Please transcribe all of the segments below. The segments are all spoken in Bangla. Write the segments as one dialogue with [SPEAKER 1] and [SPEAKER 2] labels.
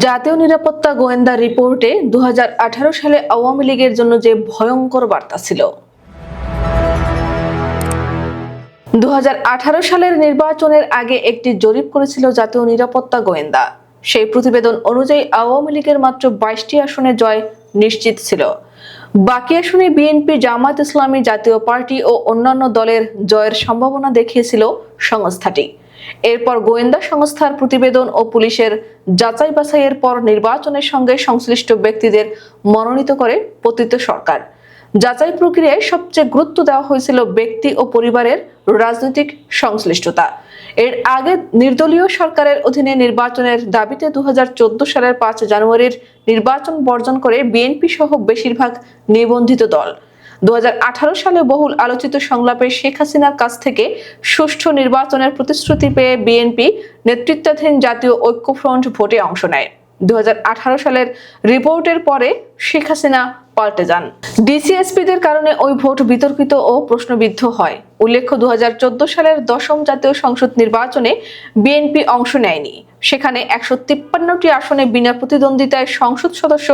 [SPEAKER 1] জাতীয় নিরাপত্তা গোয়েন্দা রিপোর্টে দু হাজার আঠারো সালে আওয়ামী লীগের জন্য যে ভয়ঙ্কর বার্তা ছিল। দু হাজার আঠারো সালের নির্বাচনের আগে একটি জরিপ করেছিল জাতীয় নিরাপত্তা গোয়েন্দা। সেই প্রতিবেদন অনুযায়ী আওয়ামী লীগের মাত্র বাইশটি আসনে জয় নিশ্চিত ছিল। বাকি আসনে বিএনপি জামাত ইসলামী জাতীয় পার্টি ও অন্যান্য দলের জয়ের সম্ভাবনা দেখিয়েছিল সংস্থাটি। এরপর গোয়েন্দা সংস্থার প্রতিবেদন ও পুলিশের যাচাই বাছাইয়ের পর নির্বাচনের সঙ্গে সংশ্লিষ্ট ব্যক্তিদের মনোনীত করে পতিত সরকার। যাচাই প্রক্রিয়ায় সবচেয়ে গুরুত্ব দেওয়া হয়েছিল ব্যক্তি ও পরিবারের রাজনৈতিক সংশ্লিষ্টতা। এর আগে নির্দলীয় সরকারের অধীনে নির্বাচনের দাবিতে দু হাজার চোদ্দ সালের পাঁচ জানুয়ারির নির্বাচন বর্জন করে বিএনপি সহ বেশিরভাগ নিবন্ধিত দল। দু হাজার আঠারো সালে বহুল আলোচিত সংলাপে শেখ হাসিনার কাছ থেকে সুষ্ঠু নির্বাচনের প্রতিশ্রুতি পেয়ে বিএনপি নেতৃত্বাধীন জাতীয় ঐক্যফ্রন্ট ভোটে অংশ নেয়। দু হাজার আঠারো সালের রিপোর্টের পরে শেখ হাসিনা পাল্টে যান। ডিসিএসপিদের কারণে ওই ভোট বিতর্কিত ও প্রশ্নবিদ্ধ হয়। উল্লেখ্য, দু হাজার চোদ্দ সালের দশম জাতীয় সংসদ নির্বাচনে বিএনপি অংশ নেয়নি। সেখানে একশো তিপ্পান্নটি আসনে বিনা প্রতিদ্বন্দ্বিতায় সংসদ সদস্য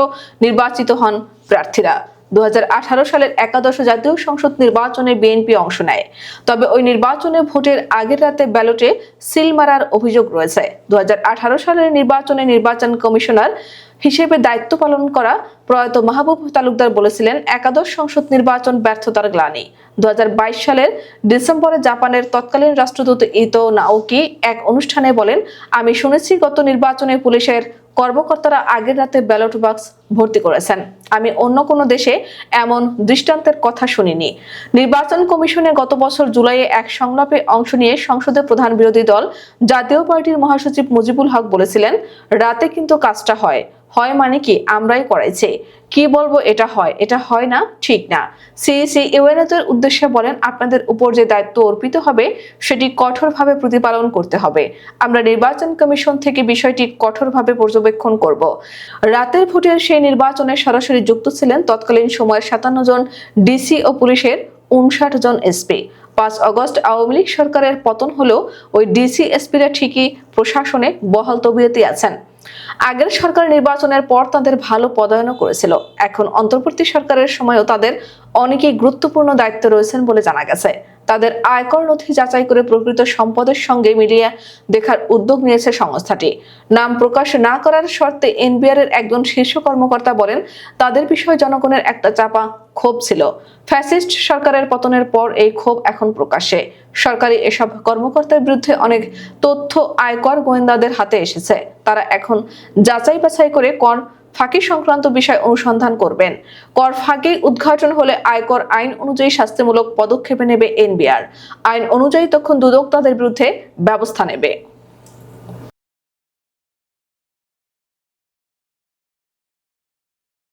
[SPEAKER 1] নির্বাচিত হন প্রার্থীরা। দুহাজার আঠারো সালের একাদশ জাতীয় সংসদ নির্বাচনে বিএনপি অংশ নেয়। তবে ওই নির্বাচনে ভোটের আগের রাতে ব্যালটে সিল মারার অভিযোগ রয়েছে। দুহাজার আঠারো সালের নির্বাচনে নির্বাচন কমিশনার হিসেবে দায়িত্ব পালন করা প্রয়াত মাহবুব তালুকদার বলেছিলেন, একাদশ সংসদ নির্বাচন ব্যর্থতার গ্লানি। দু হাজার বাইশ সালের ডিসেম্বরে জাপানের তৎকালীন রাষ্ট্রদূত ইতো নাওকি এক অনুষ্ঠানে বলেন, আমি শুনেছি গত নির্বাচনে পুলিশের কর্মকর্তারা আগের রাতে ব্যালট বাক্স ভর্তি করেছেন। আমি অন্য কোনো দেশে এমন দৃষ্টান্তের কথা শুনিনি। নির্বাচন কমিশনে গত বছর জুলাইয়ে এক সংলাপে অংশ নিয়ে সংসদের প্রধান বিরোধী দল জাতীয় পার্টির মহাসচিব মুজিবুল হক বলেছিলেন, রাতে কিন্তু কাজটা হয়। হয় মানে কি? আমরাই করাইছি। কি বলব এটা হয়? এটা হয় না, ঠিক না। সিইসি ইউএনএদের উদ্দেশ্যে বলেন, আপনাদের উপর যে দায়িত্ব অর্পিত হবে, সেটি কঠোরভাবে প্রতিপালন করতে হবে। আমরা নির্বাচন কমিশন থেকে বিষয়টি কঠোরভাবে পর্যবেক্ষণ করব। রাতের ভোটের সেই নির্বাচনে সরাসরি যুক্ত ছিলেন তৎকালীন সময়ের সাতান্ন জন ডিসি ও পুলিশের উনষাট জন এসপি। পাঁচ অগস্ট আওয়ামী লীগ সরকারের পতন হলেও ওই ডিসি এসপিরা ঠিকই প্রশাসনে বহাল তবিয়তে আছেন। আগের সরকার নির্বাচনের পর তাদের ভালো পদায়নও করেছিল। এখন অন্তর্বর্তী সরকারের সময়ও তাদের অনেকেই গুরুত্বপূর্ণ দায়িত্ব রয়েছেন বলে জানা গেছে। তাদের আয়কর নথি যাচাই করে প্রকৃত সম্পদের সঙ্গে মিলিয়ে দেখার উদ্যোগ নিয়েছে সংস্থাটি। নাম প্রকাশ না করার শর্তে এনবিআর এর একজন শীর্ষ কর্মকর্তা বলেন, তাদের বিষয়ে জনগণের একটা চাপা ক্ষোভ ছিল। ফ্যাসিস্ট সরকারের পতনের পর এই ক্ষোভ এখন প্রকাশ্যে। সরকারি এসব কর্মকর্তার বিরুদ্ধে অনেক তথ্য আয়কর গোয়েন্দাদের হাতে এসেছে। তারা এখন যাচাই বাছাই করে কর ফাঁকি সংক্রান্ত বিষয় অনুসন্ধান করবেন। কর ফাঁকি উদ্ঘাটন হলে আয়কর আইন অনুযায়ী শাস্তিমূলক পদক্ষেপে নেবে এনবিআর। আইন অনুযায়ী তখন দুদক তাদের বিরুদ্ধে ব্যবস্থা নেবে।